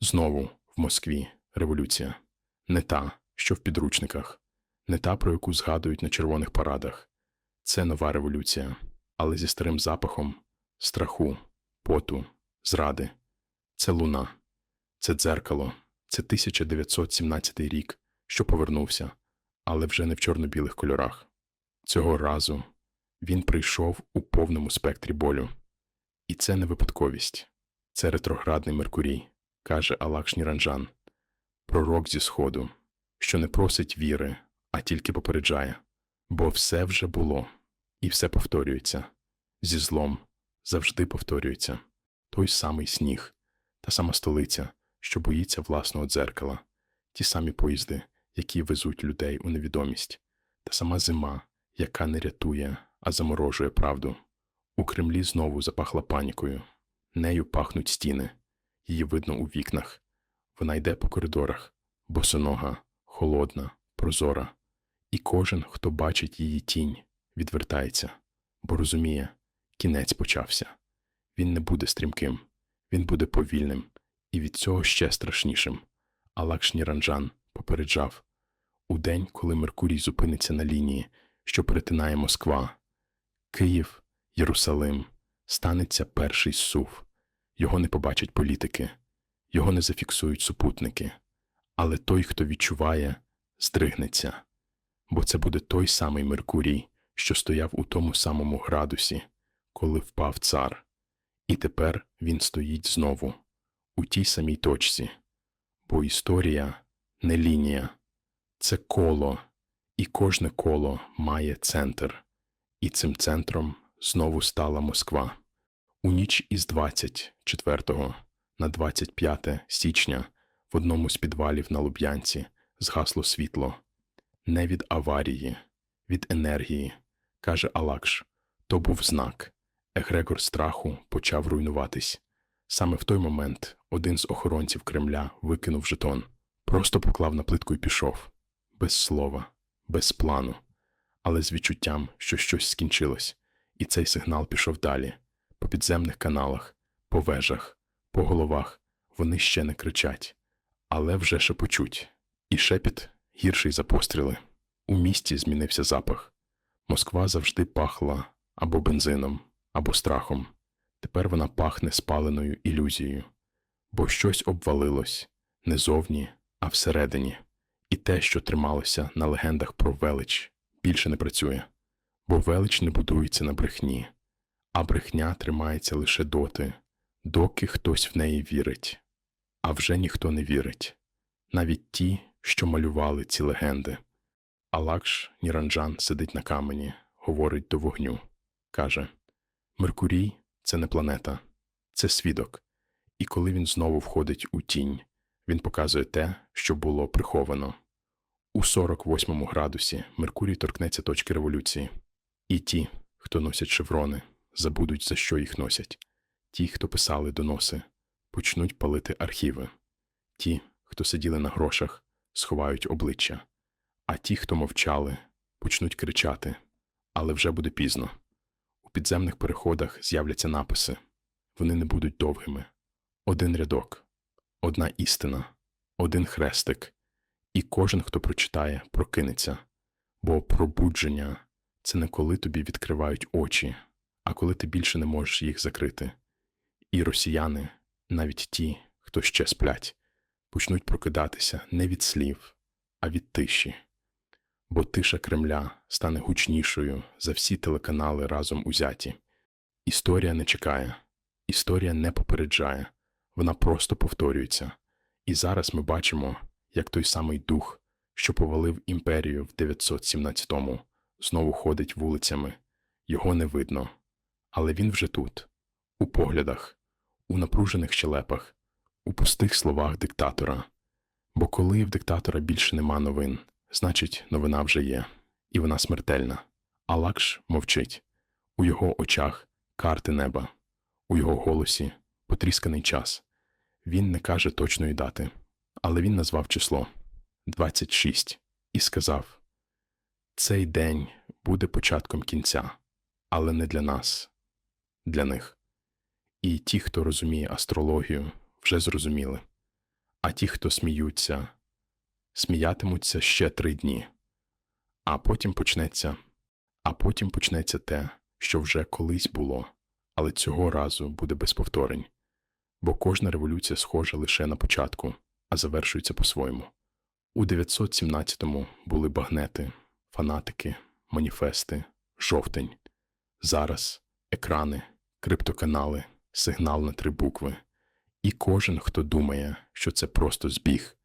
Знову в Москві революція. Не та, що в підручниках, не та, про яку згадують на червоних парадах. Це нова революція, але зі старим запахом страху, поту, зради. Це луна, це дзеркало, це 1917 рік, що повернувся, але вже не в чорно-білих кольорах. Цього разу він прийшов у повному спектрі болю. І це не випадковість, це ретроградний Меркурій, каже Алакш Ніранджан, пророк зі сходу, що не просить віри, а тільки попереджає, бо все вже було, і все повторюється. Зі злом завжди повторюється той самий сніг, та сама столиця, що боїться власного дзеркала, ті самі поїзди, які везуть людей у невідомість, та сама зима, яка не рятує, а заморожує правду. У Кремлі знову запахла панікою. Нею пахнуть стіни, її видно у вікнах. Вона йде по коридорах, босонога, холодна, прозора. І кожен, хто бачить її тінь, відвертається, бо розуміє, кінець почався. Він не буде стрімким, він буде повільним, і від цього ще страшнішим. Алакш Ніранджан попереджав у день, коли Меркурій зупиниться на лінії, що перетинає Москва, Київ, Єрусалим, станеться перший сув. Його не побачать політики, його не зафіксують супутники. Але той, хто відчуває, здригнеться, бо це буде той самий Меркурій, що стояв у тому самому градусі, коли впав цар. І тепер він стоїть знову, у тій самій точці, бо історія не лінія, це коло, і кожне коло має центр, і цим центром знову стала Москва. У ніч із 24 на 25 січня в одному з підвалів на Луб'янці згасло світло. Не від аварії, від енергії, каже Алакш. То був знак. Егрегор страху почав руйнуватись. Саме в той момент один з охоронців Кремля викинув жетон, просто поклав на плитку і пішов. Без слова, без плану, але з відчуттям, що щось скінчилось, і цей сигнал пішов далі. По підземних каналах, по вежах, по головах вони ще не кричать, але вже шепочуть. І шепіт гірший за постріли. У місті змінився запах. Москва завжди пахла або бензином, або страхом. Тепер вона пахне спаленою ілюзією, бо щось обвалилось не зовні, а всередині. І те, що трималося на легендах про велич, більше не працює, бо велич не будується на брехні, а брехня тримається лише доти, доки хтось в неї вірить. А вже ніхто не вірить, навіть ті, що малювали ці легенди. Алакш Ніранджан сидить на камені, говорить до вогню, каже Меркурій це не планета, це свідок. І коли він знову входить у тінь, він показує те, що було приховано. У 48 градусі Меркурій торкнеться точки революції. І ті, хто носять шеврони, забудуть, за що їх носять. Ті, хто писали доноси, почнуть палити архіви. Ті, хто сиділи на грошах, сховають обличчя. А ті, хто мовчали, почнуть кричати, але вже буде пізно. У підземних переходах з'являться написи. Вони не будуть довгими. Один рядок, одна істина, один хрестик, і кожен, хто прочитає, прокинеться. Бо пробудження це не коли тобі відкривають очі, а коли ти більше не можеш їх закрити. І росіяни, навіть ті, хто ще сплять, почнуть прокидатися не від слів, а від тиші. Бо тиша Кремля стане гучнішою за всі телеканали разом узяті. Історія не чекає, історія не попереджає, вона просто повторюється. І зараз ми бачимо, як той самий дух, що повалив імперію в 917-му, знову ходить вулицями. Його не видно, але він вже тут, у поглядах, у напружених щелепах, у пустих словах диктатора. Бо коли в диктатора більше нема новин, значить, новина вже є, і вона смертельна. А Лакш мовчить. У його очах карти неба, у його голосі потрісканий час. Він не каже точної дати, але він назвав число 26 і сказав: Цей день буде початком кінця, але не для нас, для них. І ті, хто розуміє астрологію, вже зрозуміли А ті, хто сміються, сміятимуться ще три дні. А потім почнеться, а потім почнеться те, що вже колись було, але цього разу буде без повторень. Бо кожна революція схожа лише на початку, а завершується по-своєму. У 917-му були багнети, фанатики, маніфести, жовтень. Зараз екрани, криптоканали, сигнал на три букви. І кожен, хто думає, що це просто збіг,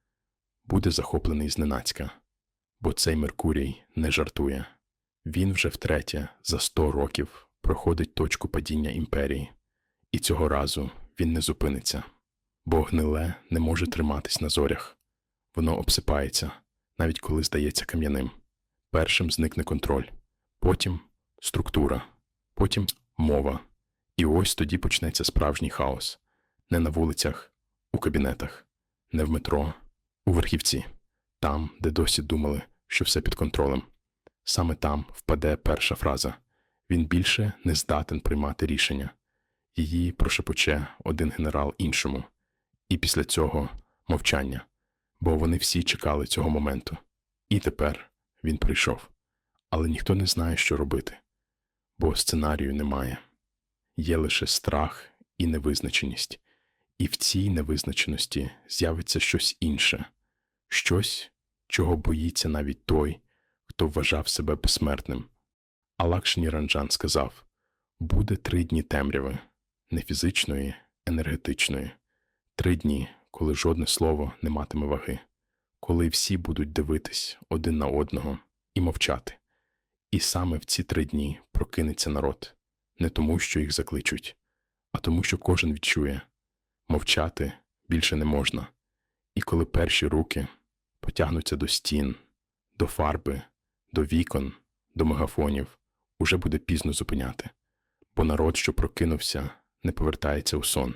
буде захоплений зненацька. Бо цей Меркурій не жартує. Він вже втретє за 100 років проходить точку падіння імперії, і цього разу він не зупиниться, бо гниле не може триматись на зорях. Воно обсипається, навіть коли здається кам'яним. Першим зникне контроль, потім структура, потім мова. І ось тоді почнеться справжній хаос. Не на вулицях, у кабінетах, не в метро, у верхівці, там, де досі думали, що все під контролем. Саме там впаде перша фраза він більше не здатен приймати рішення. Її прошепоче один генерал іншому, і після цього мовчання, бо вони всі чекали цього моменту. І тепер він прийшов. Але ніхто не знає, що робити, бо сценарію немає. Є лише страх і невизначеність, і в цій невизначеності з'явиться щось інше, щось, чого боїться навіть той, хто вважав себе безсмертним. Алакшні Ранджан сказав буде три дні темряви, не фізичної, енергетичної, три дні, коли жодне слово не матиме ваги, коли всі будуть дивитись один на одного і мовчати. І саме в ці три дні прокинеться народ, не тому, що їх закличуть, а тому, що кожен відчує мовчати більше не можна. І коли перші руки потягнуться до стін, до фарби, до вікон, до мегафонів, уже буде пізно зупиняти, бо народ, що прокинувся, не повертається у сон,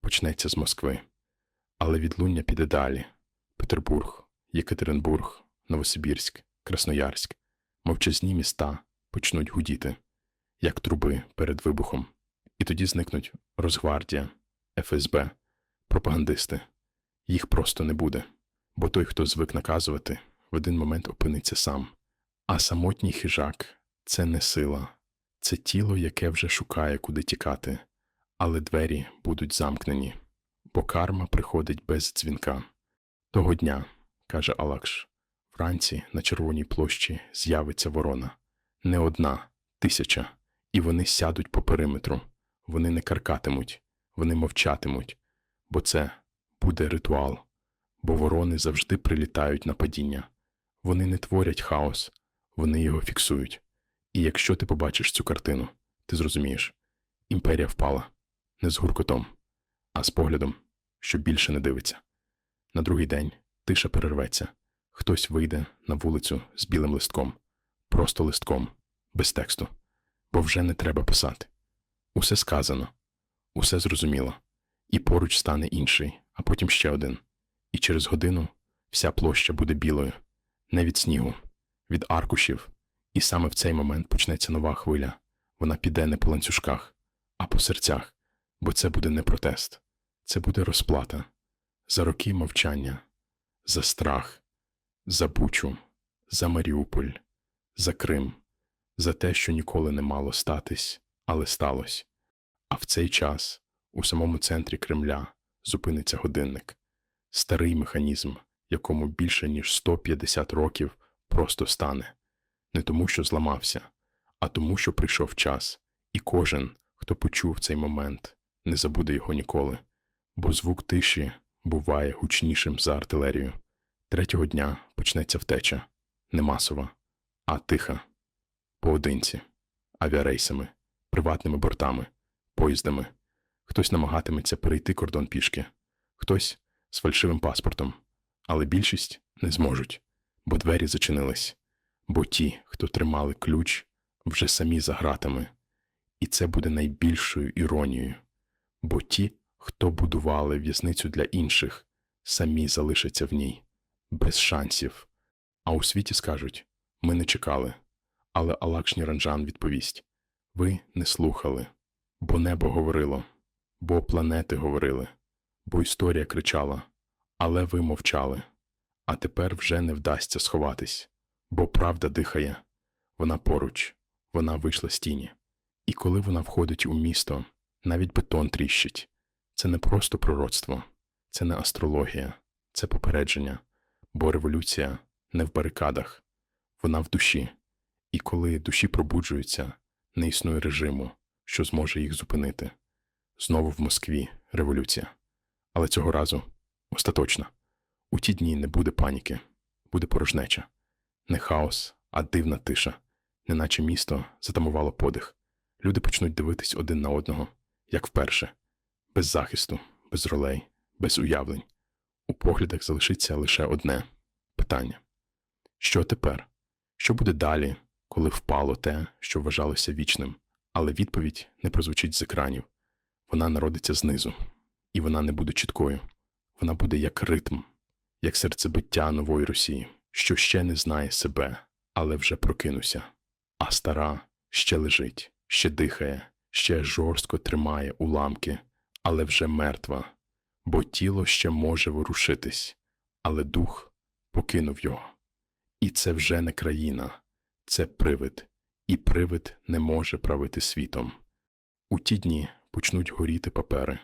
почнеться з Москви. Але відлуння піде далі Петербург, Єкатеринбург, Новосибірськ, Красноярськ, мовчазні міста почнуть гудіти, як труби перед вибухом, і тоді зникнуть Росгвардія, ФСБ, пропагандисти. Їх просто не буде, бо той, хто звик наказувати, в один момент опиниться сам. А самотній хижак це не сила, це тіло, яке вже шукає, куди тікати, але двері будуть замкнені, бо карма приходить без дзвінка. Того дня, каже Алакш, вранці на червоній площі з'явиться ворона. Не одна, тисяча, і вони сядуть по периметру. Вони не каркатимуть, вони мовчатимуть, бо це буде ритуал, бо ворони завжди прилітають на падіння. Вони не творять хаос, вони його фіксують. І якщо ти побачиш цю картину, ти зрозумієш імперія впала не з гуркотом, а з поглядом, що більше не дивиться. На другий день тиша перерветься, хтось вийде на вулицю з білим листком, просто листком, без тексту, бо вже не треба писати. Усе сказано, усе зрозуміло, і поруч стане інший, а потім ще один. І через годину вся площа буде білою, не від снігу, від аркушів, і саме в цей момент почнеться нова хвиля. Вона піде не по ланцюжках, а по серцях, бо це буде не протест, це буде розплата за роки мовчання, за страх, за Бучу, за Маріуполь, за Крим, за те, що ніколи не мало статись, але сталося. А в цей час у самому центрі Кремля зупиниться годинник, старий механізм, якому більше ніж 150 років просто стане, не тому, що зламався, а тому, що прийшов час, і кожен, хто почув цей момент, не забуде його ніколи, бо звук тиші буває гучнішим за артилерію. Третього дня почнеться втеча, не масова, а тиха, поодинці, авіарейсами, приватними бортами, поїздами. Хтось намагатиметься перейти кордон пішки, хтось з фальшивим паспортом, але більшість не зможуть, бо двері зачинились, бо ті, хто тримали ключ, вже самі за гратами. І це буде найбільшою іронією, бо ті, хто будували в'язницю для інших, самі залишаться в ній, без шансів. А у світі скажуть ми не чекали. Але Алакшні Ранджан відповість ви не слухали, бо небо говорило, бо планети говорили, бо історія кричала, Але ви мовчали. А тепер вже не вдасться сховатись, бо правда дихає. Вона поруч, вона вийшла з тіні. І коли вона входить у місто, навіть бетон тріщить. Це не просто пророцтво, це не астрологія, це попередження, бо революція не в барикадах, вона в душі. І коли душі пробуджуються, не існує режиму, що зможе їх зупинити. Знову в Москві революція. Але цього разу остаточна. У ті дні не буде паніки, буде порожнеча. Не хаос, а дивна тиша, неначе місто затамувало подих. Люди почнуть дивитись один на одного, як вперше, без захисту, без ролей, без уявлень. У поглядах залишиться лише одне питання: що тепер? Що буде далі, коли впало те, що вважалося вічним? Але відповідь не прозвучить з екранів. Вона народиться знизу, і вона не буде чіткою. Вона буде як ритм, як серцебиття нової Росії, що ще не знає себе, але вже прокинувся. А стара ще лежить, ще дихає, ще жорстко тримає уламки, але вже мертва, бо тіло ще може ворушитись, але дух покинув його. І це вже не країна, це привид, і привид не може правити світом. У ті дні почнуть горіти папери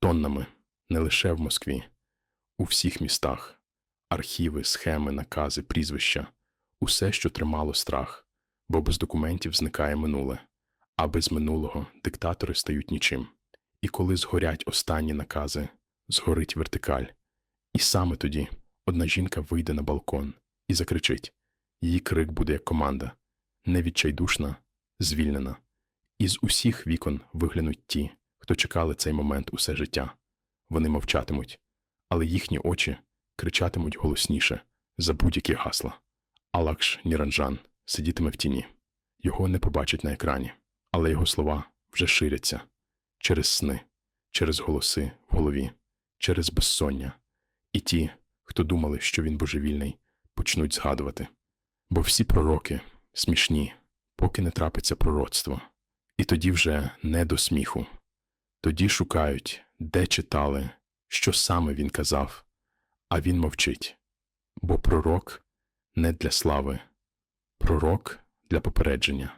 тоннами, не лише в Москві, у всіх містах, архіви, схеми, накази, прізвища, усе, що тримало страх, бо без документів зникає минуле, а без минулого диктатори стають нічим. І коли згорять останні накази, згорить вертикаль. І саме тоді одна жінка вийде на балкон і закричить. Її крик буде як команда, невідчайдушна, звільнена. Із усіх вікон виглянуть ті, хто чекали цей момент усе життя. Вони мовчатимуть, але їхні очі кричатимуть голосніше за будь-які гасла. Алакш Ніранджан сидітиме в тіні. Його не побачать на екрані, але його слова вже ширяться через сни, через голоси в голові, через безсоння. І ті, хто думали, що він божевільний, почнуть згадувати. Бо всі пророки смішні, поки не трапиться пророцтво. І тоді вже не до сміху. Тоді шукають, де читали, що саме він казав, а він мовчить. Бо пророк не для слави, пророк для попередження.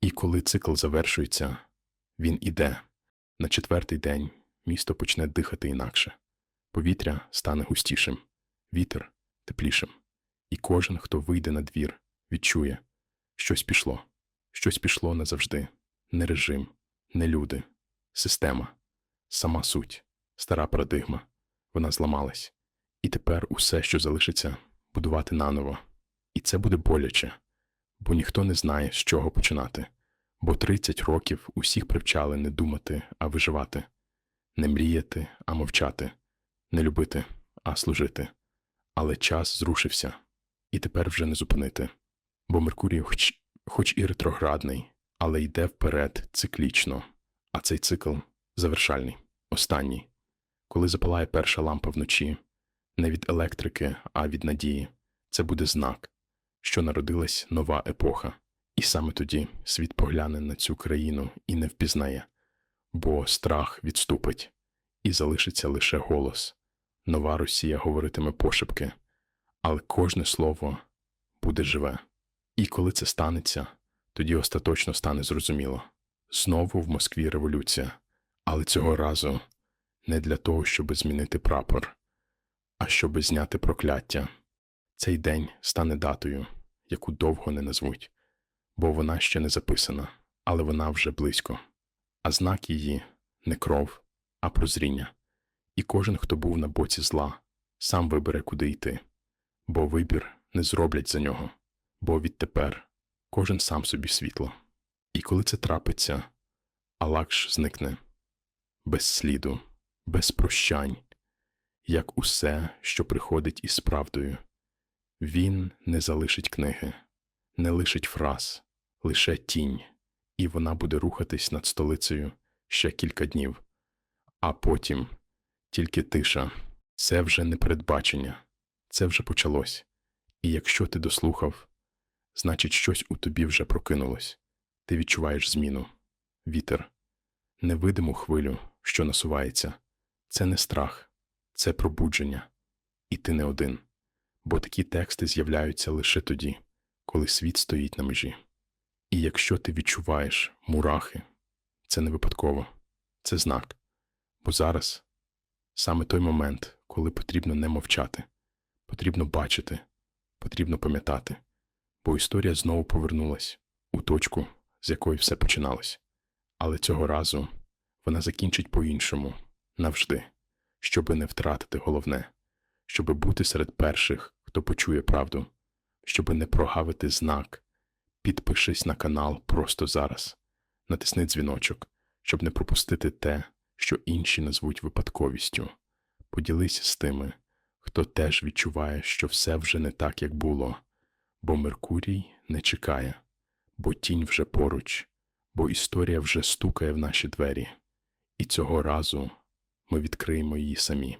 І коли цикл завершується, він іде. На четвертий день місто почне дихати інакше. Повітря стане густішим, вітер теплішим. І кожен, хто вийде на двір, відчує, щось пішло, щось пішло назавжди. Не режим, не люди, система, сама суть, стара парадигма. Вона зламалась. І тепер усе, що залишиться, будувати наново. І це буде боляче, бо ніхто не знає, з чого починати. Бо 30 років усіх привчали не думати, а виживати, не мріяти, а мовчати, не любити, а служити. Але час зрушився, і тепер вже не зупинити. Бо Меркурій, хоч, хоч і ретроградний, але йде вперед циклічно, а цей цикл завершальний, останній. Коли запалає перша лампа вночі, не від електрики, а від надії, це буде знак, що народилась нова епоха. І саме тоді світ погляне на цю країну і не впізнає, бо страх відступить, і залишиться лише голос. Нова Росія говоритиме пошепки, але кожне слово буде живе. І коли це станеться, тоді остаточно стане зрозуміло. Знову в Москві революція, але цього разу не для того, щоб змінити прапор, а щоб зняти прокляття. Цей день стане датою, яку довго не назвуть, бо вона ще не записана, але вона вже близько. А знак її не кров, а прозріння. І кожен, хто був на боці зла, сам вибере, куди йти, бо вибір не зроблять за нього, бо відтепер кожен сам собі світло. І коли це трапиться, Алакш зникне без сліду, без прощань, як усе, що приходить із правдою. Він не залишить книги, не лишить фраз, лише тінь, і вона буде рухатись над столицею ще кілька днів, а потім тільки тиша. Це вже не передбачення, це вже почалось. І якщо ти дослухав, значить, щось у тобі вже прокинулось. Ти відчуваєш зміну, вітер, невидиму хвилю, що насувається. Це не страх, це пробудження, І ти не один. Бо такі тексти з'являються лише тоді, коли світ стоїть на межі. І якщо ти відчуваєш мурахи, це не випадково, це знак. Бо зараз саме той момент, коли потрібно не мовчати, потрібно бачити, потрібно пам'ятати, бо історія знову повернулась у точку, з якої все починалось. Але цього разу вона закінчить по-іншому, навжди, щоби не втратити головне, щоби бути серед перших, хто почує правду, щоби не прогавити знак. Підпишись на канал просто зараз, натисни дзвіночок, щоб не пропустити те, що інші назвуть випадковістю. Поділися з тими, хто теж відчуває, що все вже не так, як було, бо Меркурій не чекає, бо тінь вже поруч, бо історія вже стукає в наші двері, і цього разу ми відкриємо її самі.